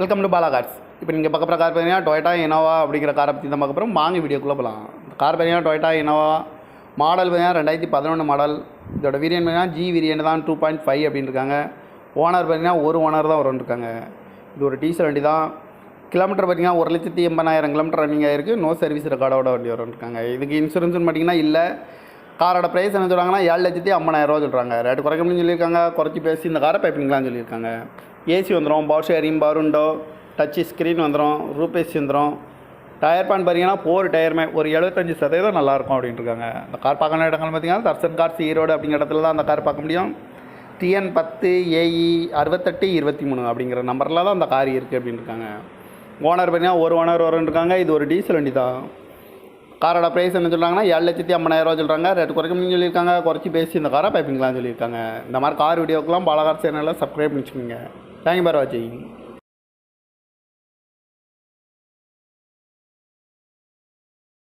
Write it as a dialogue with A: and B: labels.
A: Welcome to Bala cars இப்போ நீங்கள் பார்க்க கார் பார்த்தீங்கன்னா டொயட்டா இனோவா அப்படிங்கிற காரை பற்றி தான் பார்க்க போகிறோம் வாங்க வீடியோக்குள்ளே போகலாம் கார் பார்த்தீங்கன்னா டொயட்டா இனோவா மாடல் பார்த்தீங்கன்னா ரெண்டாயிரத்தி பதினொன்று மாடல் இதோட வீரியன் பார்த்தீங்கன்னா ஜி வீரியன் தான் டூ பாயிண்ட் ஃபைவ் அப்படின்னு இருக்காங்க ஓனர் பார்த்தீங்கன்னா ஒரு ஓனர் தான் வரும்னு இருக்காங்க இது ஒரு டீசல் வண்டி தான். கிலோமீட்டர் பார்த்தீங்கன்னா ஒரு லட்சத்தி எண்பதாயிரம் கிலோமீட்டர் ரன்னிங் ஆயிருக்கு நோ சர்வீஸ் ரெக்கார்டோட வண்டி வரும்னு இருக்காங்க இதுக்கு இன்சூரன்ஸ்னு பார்த்தீங்கன்னா இல்லை. காரோட ப்ரைஸ் என்ன சொல்கிறாங்கன்னா ஏழு லட்சத்தி ஐம்பதாயிரரூவா சொல்கிறாங்க ரேட்டு குறைக்கணும்னு சொல்லியிருக்காங்க. குறைச்சி பேசி இந்த காரை பைப்பிங்களான்னு சொல்லியிருக்காங்க. ஏசி வந்துடும் பவர் ஷேரிங் பவருண்டோ டச் ஸ்க்ரீன் வந்துடும் ரூபேசி வந்துடும் டயர் பேன் பார்த்தீங்கன்னா ஃபோர் டயருமே ஒரு எழுபத்தஞ்சு சதவீதம் நல்லாயிருக்கும் அப்படின்ட்டு இருக்காங்க. இந்த கார் பார்க்கணும் இடங்கள் பார்த்தீங்கன்னா தர்சன் கார்ஸ் ஈரோடு அப்படிங்கிற இடத்துல தான் அந்த கார் பார்க்க முடியும். டிஎன் பத்து ஏஇ அறுபத்தெட்டு இருபத்தி மூணு அப்படிங்கிற நம்பரில் தான் அந்த கார் இருக்குது அப்படின்ட்டுருக்காங்க ஓனர் பார்த்தீங்கன்னா ஒரு ஓனர் வரும்ன்ருக்காங்க இது ஒரு டீசல் வண்டி தான் காரோட ப்ரைஸ் என்ன சொல்கிறாங்கன்னா ஏழு லட்சத்தி ஐம்பதாயிரரூவா சொல்கிறாங்க ரேட் குறைக்கணும்னு சொல்லியிருக்காங்க. குறைச்சி பேசி இந்த காரை பைப்பிங்களான்னு சொல்லியிருக்காங்க. இந்த மாதிரி கார் வீடியோக்கெலாம் பாலகார் சேனலில் சப்ஸ்கிரைப் பண்ணிச்சுக்கோங்க. தேங்க்யூ பார் வாட்சிங்